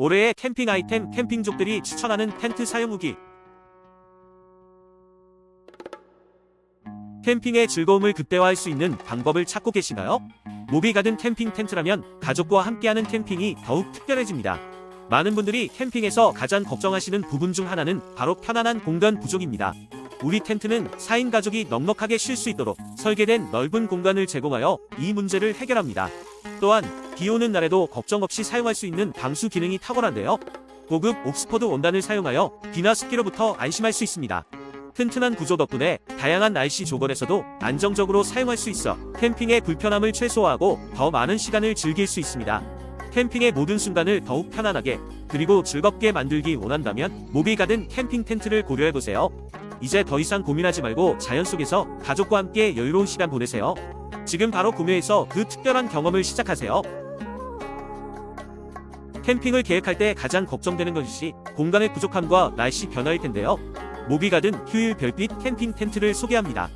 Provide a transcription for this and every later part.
올해의 캠핑 아이템 캠핑족들이 추천하는 텐트 사용 후기 캠핑의 즐거움을 극대화할 수 있는 방법을 찾고 계신가요? 모비 가든 캠핑 텐트라면 가족과 함께하는 캠핑이 더욱 특별해집니다. 많은 분들이 캠핑에서 가장 걱정하시는 부분 중 하나는 바로 편안한 공간 부족입니다. 우리 텐트는 4인 가족이 넉넉하게 쉴 수 있도록 설계된 넓은 공간을 제공하여 이 문제를 해결합니다. 또한 비 오는 날에도 걱정 없이 사용할 수 있는 방수 기능이 탁월한데요. 고급 옥스퍼드 원단을 사용하여 비나 습기로부터 안심할 수 있습니다. 튼튼한 구조 덕분에 다양한 날씨 조건에서도 안정적으로 사용할 수 있어 캠핑의 불편함을 최소화하고 더 많은 시간을 즐길 수 있습니다. 캠핑의 모든 순간을 더욱 편안하게 그리고 즐겁게 만들기 원한다면 모비 가든 캠핑 텐트를 고려해보세요. 이제 더 이상 고민하지 말고 자연 속에서 가족과 함께 여유로운 시간 보내세요. 지금 바로 구매해서 그 특별한 경험을 시작하세요. 캠핑을 계획할 때 가장 걱정되는 것이 공간의 부족함과 날씨 변화일 텐데요. 모비가든 휴일 별빛 캠핑 텐트를 소개합니다.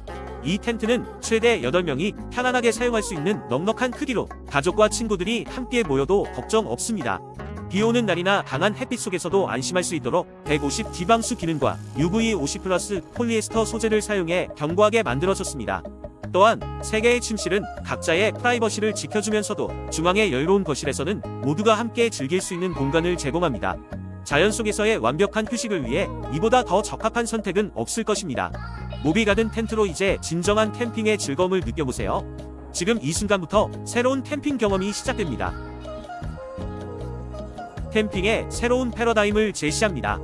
이 텐트는 최대 8명이 편안하게 사용할 수 있는 넉넉한 크기로 가족과 친구들이 함께 모여도 걱정 없습니다. 비 오는 날이나 강한 햇빛 속에서도 안심할 수 있도록 150 디방수 기능과 UV 50 플러스 폴리에스터 소재를 사용해 견고하게 만들어졌습니다. 또한 3개의 침실은 각자의 프라이버시를 지켜주면서도 중앙의 여유로운 거실에서는 모두가 함께 즐길 수 있는 공간을 제공합니다. 자연 속에서의 완벽한 휴식을 위해 이보다 더 적합한 선택은 없을 것입니다. 모비가든 텐트로 이제 진정한 캠핑의 즐거움을 느껴보세요. 지금 이 순간부터 새로운 캠핑 경험이 시작됩니다. 캠핑의 새로운 패러다임을 제시합니다.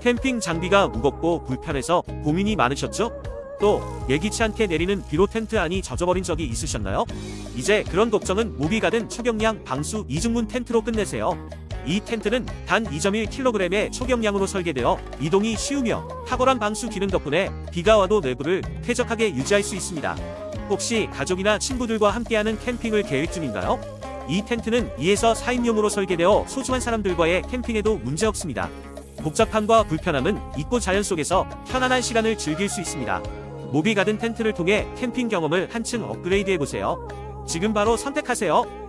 캠핑 장비가 무겁고 불편해서 고민이 많으셨죠? 또 예기치 않게 내리는 비로 텐트 안이 젖어버린 적이 있으셨나요? 이제 그런 걱정은 모비가든 초경량 방수 이중문 텐트로 끝내세요. 이 텐트는 단 2.1kg의 초경량으로 설계되어 이동이 쉬우며 탁월한 방수 기능 덕분에 비가 와도 내부를 쾌적하게 유지할 수 있습니다. 혹시 가족이나 친구들과 함께하는 캠핑을 계획 중인가요? 이 텐트는 2에서 4인용으로 설계되어 소중한 사람들과의 캠핑에도 문제없습니다. 복잡함과 불편함은 있고 자연 속에서 편안한 시간을 즐길 수 있습니다. 모비 가든 텐트를 통해 캠핑 경험을 한층 업그레이드 해보세요. 지금 바로 선택하세요.